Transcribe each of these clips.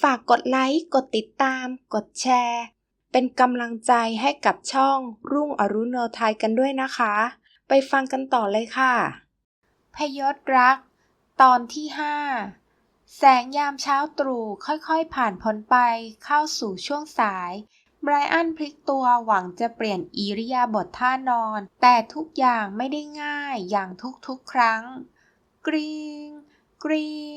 ฝากกดไลค์ กดติดตาม กดแชร์ เป็นกำลังใจให้กับช่องรุ่งอรุณโนไทยกันด้วยนะคะ ไปฟังกันต่อเลยค่ะ พยศรัก ตอนที่ 5 แสงยามเช้าตรู่ค่อยๆผ่านพ้นไปเข้าสู่ช่วงสายไบรอันพลิกตัวหวังจะเปลี่ยนอิริยาบถท่านอน แต่ทุกอย่างไม่ได้ง่ายอย่างทุกๆครั้ง กรีงกรีง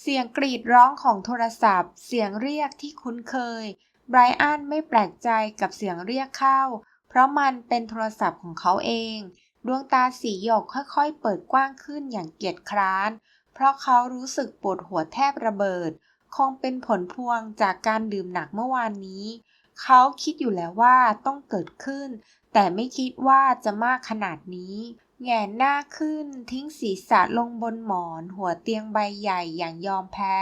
เสียงกรีดร้องของโทรศัพท์ เสียงเรียกที่คุ้นเคย ไบรอันไม่แปลกใจกับเสียงเรียกเข้า เพราะมันเป็นโทรศัพท์ของเขาเอง ดวงตาสีหยกค่อยๆ เปิดกว้างขึ้นอย่างเกียจคร้าน เพราะเขารู้สึกปวดหัวแทบระเบิด คงเป็นผลพวงจากการดื่มหนักเมื่อวานนี้ เขาคิดอยู่แล้วว่าต้องเกิดขึ้น แต่ไม่คิดว่าจะมากขนาดนี้ แหงนหน้าขึ้นทิ้งศีรษะลงบนหมอน หัวเตียงใบใหญ่อย่างยอมแพ้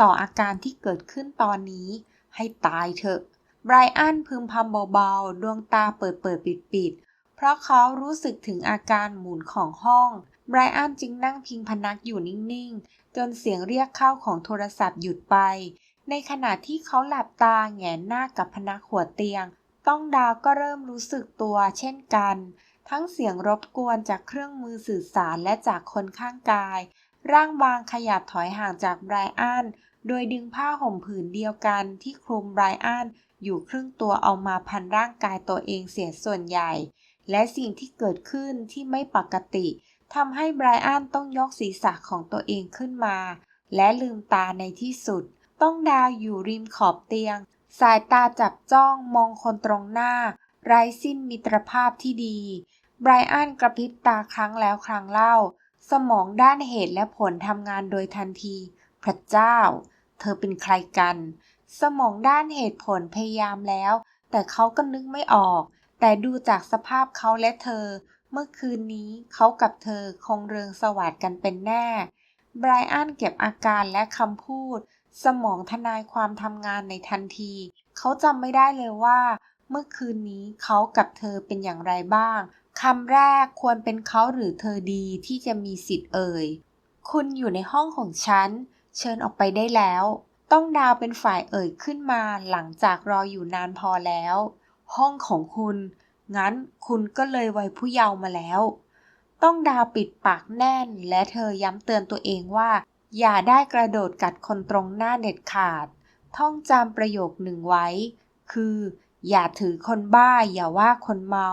ต่ออาการที่เกิดขึ้นตอนนี้ ให้ตายเถอะไบรอันพึมพำเบาๆ ดวงตาเปิดเปิดปิดปิดๆเพราะเขารู้สึกถึงอาการหมุนของห้องไบรอันจึงนั่งพิงพนักอยู่นิ่งๆ จนเสียงเรียกเข้าของโทรศัพท์หยุดไป ในขณะที่เขาหลับตาแงนหน้ากับพนักหัวเตียง ต้องดาวก็เริ่มรู้สึกตัวเช่นกัน ทั้งเสียงรบกวนจากเครื่องมือสื่อสารและจากคนข้างกาย ร่างบางขยับถอยห่างจากไบรอันโดยดึงผ้าห่มผืนเดียวกันที่คลุมไบรอันอยู่ครึ่งตัวเอามาพันร่างกายตัวเองเสียส่วนใหญ่ และสิ่งที่เกิดขึ้นที่ไม่ปกติทำให้ไบรอันต้องยกศีรษะของตัวเองขึ้นมา และลืมตาในที่สุด ต้องดาวอยู่ริมขอบเตียง สายตาจับจ้องมองคนตรงหน้า ไร้สิ้นมิตรภาพที่ดี ไบรอันกระพริบตาครั้งแล้วครั้งเล่า สมองด้านเหตุและผลทำงานโดยทันที พระเจ้า เธอเป็นใครกัน สมองด้านเหตุผลพยายามแล้ว แต่เขาก็นึกไม่ออก แต่ดูจากสภาพเขาและเธอ เมื่อคืนนี้เขากับเธอคงเริงสวัสดกันเป็นแน่ไบรอันเก็บอาการและคำพูด สมองทนายความทำงานในทันที เขาจำไม่ได้เลยว่า เมื่อคืนนี้เขากับเธอเป็นอย่างไรบ้าง คำแรกควรเป็นเขาหรือเธอดีที่จะมีสิทธิ์เอ่ย คุณอยู่ในห้องของฉัน เชิญออกไปได้แล้ว ต้องดาวเป็นฝ่ายเอ่ยขึ้นมาหลังจากรออยู่นานพอแล้ว ห้องของคุณ งั้นคุณก็เลยวัยผู้เยาว์มาแล้ว ต้องดาวปิดปากแน่น และเธอย้ำเตือนตัวเองว่า อย่าได้กระโดดกัดคนตรงหน้าเด็ดขาด ท่องจำประโยคหนึ่งไว้ คือ อย่าถือคนบ้าอย่าว่าคนเมา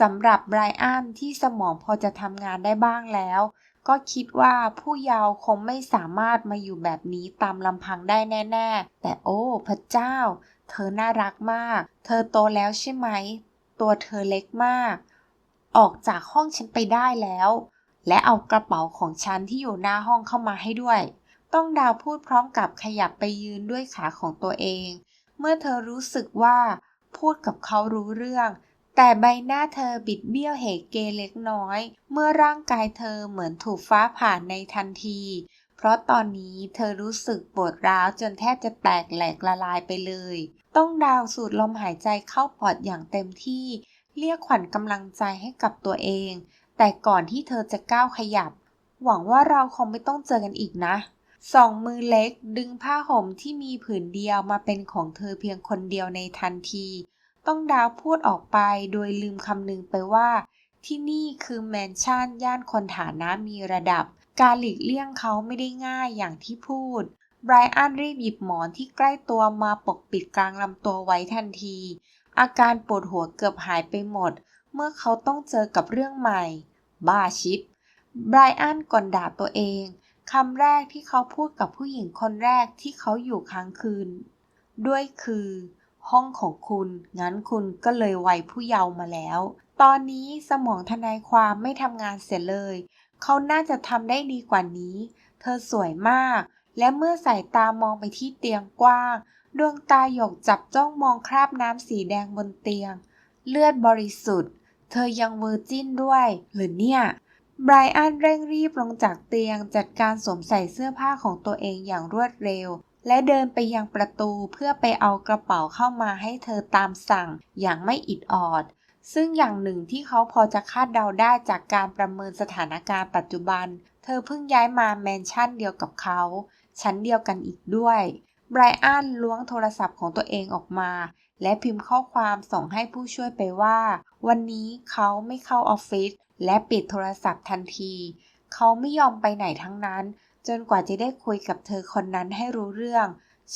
สำหรับไบรอันที่สมองพอจะทำงานได้บ้างแล้ว ก็คิดว่าผู้เยาว์คงไม่สามารถมาอยู่แบบนี้ตามลำพังได้แน่ ๆ แต่โอ้ พระเจ้า เธอน่ารักมาก เธอโตแล้วใช่ไหม ตัวเธอเล็กมาก ออกจากห้องฉันไปได้แล้ว และเอากระเป๋าของฉันที่อยู่หน้าห้องเข้ามาให้ด้วย ต้องดาวพูดพร้อมกับขยับไปยืนด้วยขาของตัวเอง เมื่อเธอรู้สึกว่า พูดกับเขารู้เรื่อง แต่ใบหน้าเธอบิดเบี้ยวเหเกเล็กน้อย เมื่อร่างกายเธอเหมือนถูกฟ้าผ่านในทันที เพราะตอนนี้เธอรู้สึกปวดร้าวจนแทบจะแตกแหลกละลายไปเลย ต้องดาวสูดลมหายใจเข้าปอดอย่างเต็มที่ เรียกขวัญกำลังใจให้กับตัวเอง แต่ก่อนที่เธอจะก้าวขยับ หวังว่าเราคงไม่ต้องเจอกันอีกนะสองมือเล็กดึงผ้าห่มที่มีผืนเดียวมาเป็นของเธอเพียงคนเดียวในทันที ต้องดาวพูดออกไปโดยลืมคำนึงไปว่า ที่นี่คือแมนชั่นย่านคนฐานะมีระดับ การหลีกเลี่ยงเขาไม่ได้ง่ายอย่างที่พูดไบรอันรีบหยิบหมอนที่ใกล้ตัวมาปกปิดกลางลำตัวไว้ทันที อาการปวดหัวเกือบหายไปหมด เมื่อเขาต้องเจอกับเรื่องใหม่ บ้าชิปไบรอันก่อนด่าตัวเองคำแรกที่เขาพูดกับผู้หญิงคนแรกที่เขาอยู่ค้างคืน ด้วยคือ ห้องของคุณ งั้นคุณก็เลยวัยผู้เยาว์มาแล้ว ตอนนี้สมองทนายความไม่ทำงานเสียเลย เขาน่าจะทำได้ดีกว่านี้ เธอสวยมาก และเมื่อสายตามองไปที่เตียงกว้าง ดวงตาหยกจับจ้องมองคราบน้ำสีแดงบนเตียง เลือดบริสุทธิ์ เธอยังเวอร์จินด้วย หรือเนี่ยไบรอันเร่งรีบลงจากเตียงจัดการสวมใส่เสื้อผ้าของตัวเองอย่างรวดเร็ว และเดินไปยังประตูเพื่อไปเอากระเป๋าเข้ามาให้เธอตามสั่งอย่างไม่อิดออด ซึ่งอย่างหนึ่งที่เขาพอจะคาดเดาได้จากการประเมินสถานการณ์ปัจจุบัน เธอเพิ่งย้ายมาแมนชั่นเดียวกับเขา ชั้นเดียวกันอีกด้วยไบไบรอันล้วงโทรศัพท์ของตัวเองออกมา และพิมพ์ข้อความส่งให้ผู้ช่วยไปว่า วันนี้เขาไม่เข้าออฟฟิศและปิดโทรศัพท์ทันที เขาไม่ยอมไปไหนทั้งนั้น จนกว่าจะได้คุยกับเธอคนนั้นให้รู้เรื่อง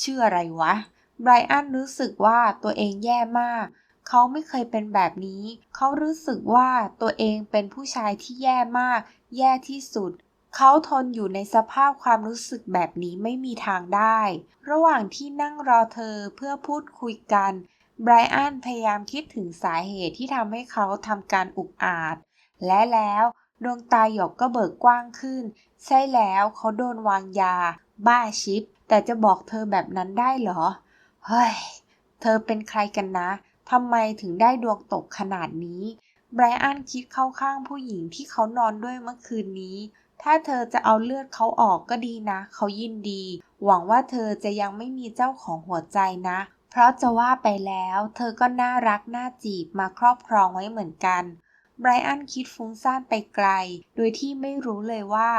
ชื่ออะไรวะ ไบรอันรู้สึกว่าตัวเองแย่มาก เขาไม่เคยเป็นแบบนี้ เขารู้สึกว่าตัวเองเป็นผู้ชายที่แย่มาก แย่ที่สุด เขาทนอยู่ในสภาพความรู้สึกแบบนี้ไม่มีทางได้ ระหว่างที่นั่งรอเธอเพื่อพูดคุยกันไบรอันพยายามคิดถึงสาเหตุที่ทำให้เขาทำการอุกอาจ และแล้ว ดวงตาหยกก็เบิกกว้างขึ้น ใช่แล้วเขาโดนวางยา บ้าชิป แต่จะบอกเธอแบบนั้นได้เหรอ เฮ้ย เธอเป็นใครกันนะทำไมถึงได้ดวงตกขนาดนี้ ไบรอันคิดเข้าข้างผู้หญิงที่เขานอนด้วยเมื่อคืนนี้ ถ้าเธอจะเอาเลือดเขาออกก็ดีนะ เขายินดี หวังว่าเธอจะยังไม่มีเจ้าของหัวใจนะ เพราะจะว่าไปแล้ว เธอก็น่ารักน่าจีบมาครอบครองไว้เหมือนกัน ไบรอันคิดฟุ้งซ่านไปไกล โดยที่ไม่รู้เลยว่า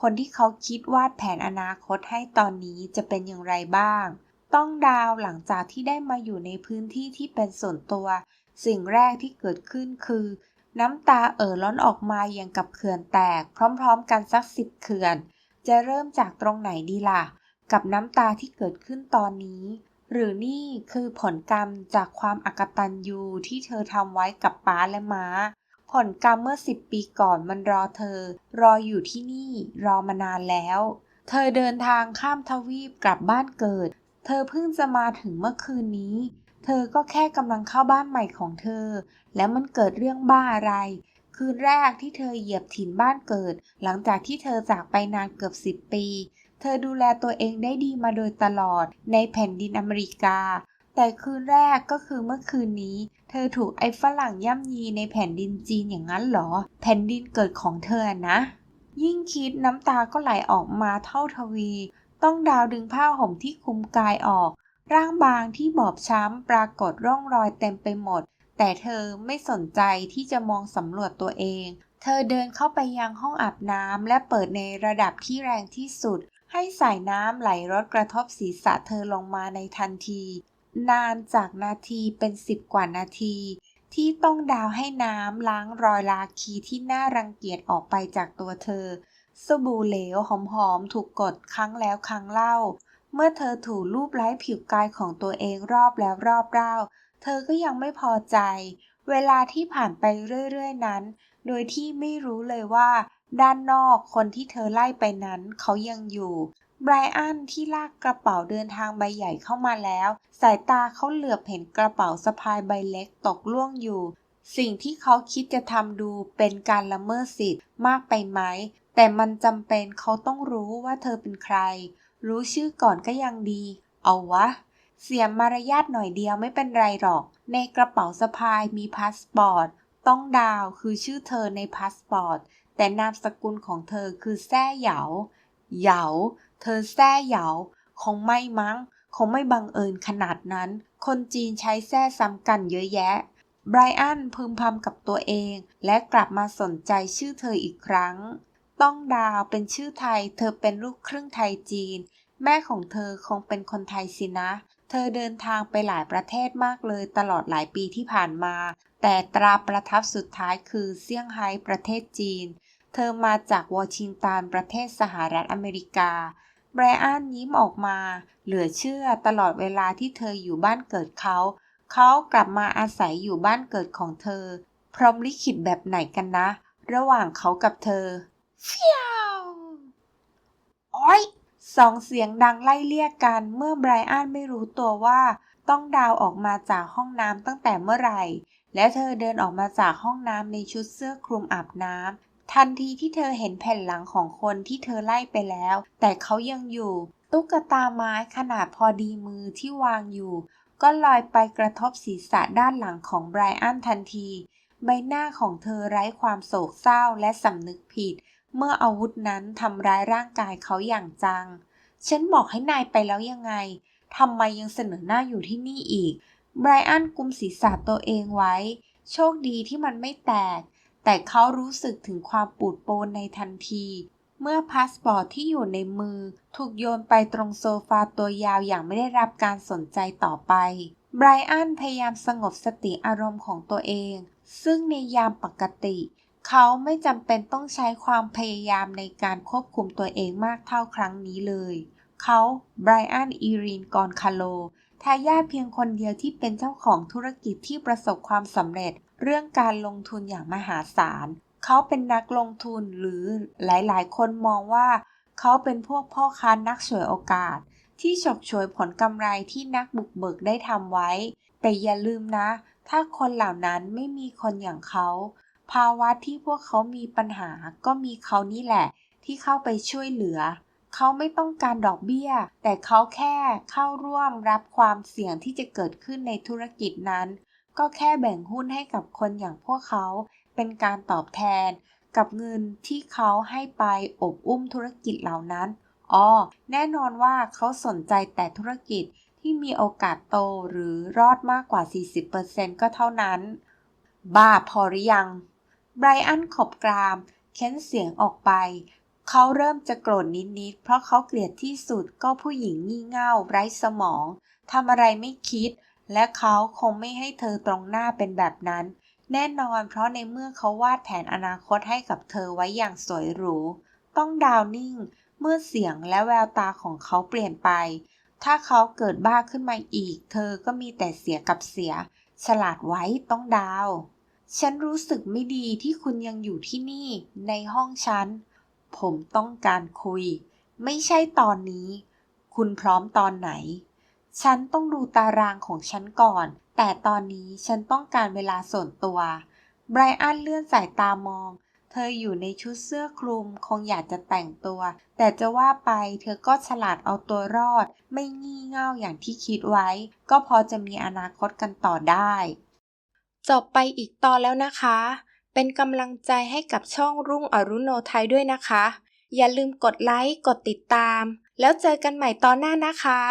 คนที่เขาคิดวาดแผนอนาคตให้ตอนนี้จะเป็นอย่างไรบ้าง ต้องดาวหลังจากที่ได้มาอยู่ในพื้นที่ที่เป็นส่วนตัว สิ่งแรกที่เกิดขึ้นคือ น้ำตาเอ่อล้นออกมาอย่างกับเขื่อนแตก พร้อมๆ กันสักสิบเขื่อน จะเริ่มจากตรงไหนดีล่ะ กับน้ำตาที่เกิดขึ้นตอนนี้หรือนี่คือผลกรรมจากความอกตัญญูที่เธอทำไว้กับป้าและม้า ผลกรรมเมื่อสิบปีก่อนมันรอเธอ รออยู่ที่นี่ รอมานานแล้ว เธอเดินทางข้ามทวีปกลับบ้านเกิด เธอเพิ่งจะมาถึงเมื่อคืนนี้ เธอก็แค่กำลังเข้าบ้านใหม่ของเธอ แล้วมันเกิดเรื่องบ้าอะไร คืนแรกที่เธอเหยียบถิ่นบ้านเกิด หลังจากที่เธอจากไปนานเกือบสิบปี เธอดูแลตัวเองได้ดีมาโดยตลอดในแผ่นดินอเมริกา แต่คืนแรกก็คือเมื่อคืนนี้ อถูกไอ้ฝรั่งย่ำยีในแผ่นดินจีนอย่างนั้นเหรอ แผ่นดินเกิดของเธอนะ ยิ่งคิดน้ำตาก็ไหลออกมาเท่าทวี ต้องดาวดึงผ้าห่มที่คลุมกายออก ร่างบางที่บอบช้ำปรากฏร่องรอยเต็มไปหมด แต่เธอไม่สนใจที่จะมองสำรวจตัวเอง เธอเดินเข้าไปยังห้องอาบน้ำและเปิดในระดับที่แรงที่สุดให้สายน้ำไหลรดกระทบศีรษะเธอลงมาในทันที นานจากนาทีเป็นสิบกว่านาที ที่ต้องดาวให้น้ำล้างรอยลาคีที่น่ารังเกียจออกไปจากตัวเธอ สบู่เหลวหอมๆถูกกดครั้งแล้วครั้งเล่า เมื่อเธอถูรูปไล้ผิวกายของตัวเองรอบแล้วรอบเล่า เธอก็ยังไม่พอใจ เวลาที่ผ่านไปเรื่อยๆนั้น โดยที่ไม่รู้เลยว่า ด้านนอกคนที่เธอไล่ไปนั้นเขายังอยู่ ไบรอันที่ลากกระเป๋าเดินทางใบใหญ่เข้ามาแล้ว สายตาเขาเหลือบเห็นกระเป๋าสะพายใบเล็กตกล่วงอยู่ สิ่งที่เขาคิดจะทำดูเป็นการละเมิดสิทธิ์มากไปไหม แต่มันจำเป็นเขาต้องรู้ว่าเธอเป็นใคร รู้ชื่อก่อนก็ยังดี เอาวะ เสียมารยาทหน่อยเดียวไม่เป็นไรหรอก ในกระเป๋าสะพายมีพาสปอร์ต ต้องดาวคือชื่อเธอในพาสปอร์ต แต่นามสกุลของเธอคือแซ่เหยาเหยา เธอแซ่เหยาคงไม่มั้ง คงไม่บังเอิญขนาดนั้น คนจีนใช้แซ่ซ้ำกันเยอะแยะ ไบรอันพึมพำกับตัวเอง และกลับมาสนใจชื่อเธออีกครั้ง ต้องดาวเป็นชื่อไทย เธอเป็นลูกครึ่งไทยจีน แม่ของเธอคงเป็นคนไทยสินะ เธอเดินทางไปหลายประเทศมากเลยตลอดหลายปีที่ผ่านมา แต่ตราประทับสุดท้ายคือเซี่ยงไฮ้ประเทศจีน เธอมาจากวอชิงตันประเทศสหรัฐอเมริกา ไบรอันยิ้มออกมา เหลือเชื่อตลอดเวลาที่เธออยู่บ้านเกิดเขา เขากลับมาอาศัยอยู่บ้านเกิดของเธอ พรหมลิขิตแบบไหนกันนะ ระหว่างเขากับเธอเฟียวโอ้ยสองเสียงดังไล่เรียกกันเมื่อไบรอันไม่รู้ตัวว่า ต้องดาวออกมาจากห้องน้ำตั้งแต่เมื่อไหร่ และเธอเดินออกมาจากห้องน้ำในชุดเสื้อคลุมอาบน้ำ ทันทีที่เธอเห็นแผ่นหลังของคนที่เธอไล่ไปแล้ว แต่เขายังอยู่ ตุ๊กตาไม้ขนาดพอดีมือที่วางอยู่ ก็ลอยไปกระทบศีรษะด้านหลังของไบรอันทันที ใบหน้าของเธอไร้ความโศกเศร้าและสำนึกผิด เมื่ออาวุธนั้นทำร้ายร่างกายเขาอย่างจัง ฉันบอกให้นายไปแล้วยังไงทำไมยังเสนอหน้าอยู่ที่นี่อีกไบรอันกุมศีรษะตัวเองไว้ โชคดีที่มันไม่แตก แต่เขารู้สึกถึงความปูดโปนในทันที เมื่อพาสปอร์ตที่อยู่ในมือ ถูกโยนไปตรงโซฟาตัวยาวอย่างไม่ได้รับการสนใจต่อไป ไบรอันพยายามสงบสติอารมณ์ของตัวเอง ซึ่งในยามปกติ เขาไม่จำเป็นต้องใช้ความพยายามในการควบคุมตัวเองมากเท่าครั้งนี้เลย เขาไบรอันอีรีนกอนคาโลทายาทเพียงคนเดียวที่เป็นเจ้าของธุรกิจที่ประสบความสำเร็จ เรื่องการลงทุนอย่างมหาศาล เขาเป็นนักลงทุนหรือหลายๆ คนมองว่า เขาเป็นพวกพ่อค้านักฉวยโอกาส ที่ฉกฉวยผลกำไรที่นักบุกเบิกได้ทำไว้ แต่อย่าลืมนะ ถ้าคนเหล่านั้นไม่มีคนอย่างเขา ภาวะที่พวกเขามีปัญหาก็มีเขานี่แหละ ที่เข้าไปช่วยเหลือ เขาไม่ต้องการดอกเบี้ย แต่เขาแค่เข้าร่วมรับความเสี่ยงที่จะเกิดขึ้นในธุรกิจนั้น ก็แค่แบ่งหุ้นให้กับคนอย่างพวกเขา เป็นการตอบแทน กับเงินที่เขาให้ไปอบอุ้มธุรกิจเหล่านั้นอ๋อแน่นอนว่าเขาสนใจแต่ธุรกิจที่มีโอกาสโตหรือรอดมากกว่า 40%ก็เท่านั้น บ้าพอหรือยัง ไบรอันขบกราม เค้นเสียงออกไป เขาเริ่มจะโกรธนิดๆ เพราะเขาเกลียดที่สุดก็ผู้หญิงงี่เง่าไร้สมอง ทำอะไรไม่คิด และเขาคงไม่ให้เธอตรงหน้าเป็นแบบนั้น แน่นอนเพราะในเมื่อเขาวาดแผนอนาคตให้กับเธอไว้อย่างสวยหรู ต้องดาวนิ่ง เมื่อเสียงและแววตาของเขาเปลี่ยนไป ถ้าเขาเกิดบ้าขึ้นมาอีก เธอก็มีแต่เสียกับเสีย ฉลาดไว้ต้องดาว ฉันรู้สึกไม่ดีที่คุณยังอยู่ที่นี่ในห้องฉัน ผมต้องการคุย ไม่ใช่ตอนนี้ คุณพร้อมตอนไหน ฉันต้องดูตารางของฉันก่อน แต่ตอนนี้ฉันต้องการเวลาส่วนตัวไบรอันเลื่อนสายตามอง เธออยู่ในชุดเสื้อคลุมคงอยากจะแต่งตัว แต่จะว่าไปเธอก็ฉลาดเอาตัวรอด ไม่งี่เง่าอย่างที่คิดไว้ ก็พอจะมีอนาคตกันต่อได้ จบไปอีกตอนแล้วนะคะ เป็นกำลังใจให้กับช่องรุ่งอรุโนไทยด้วยนะคะ อย่าลืมกดไลค์ กดติดตาม แล้วเจอกันใหม่ตอนหน้านะคะ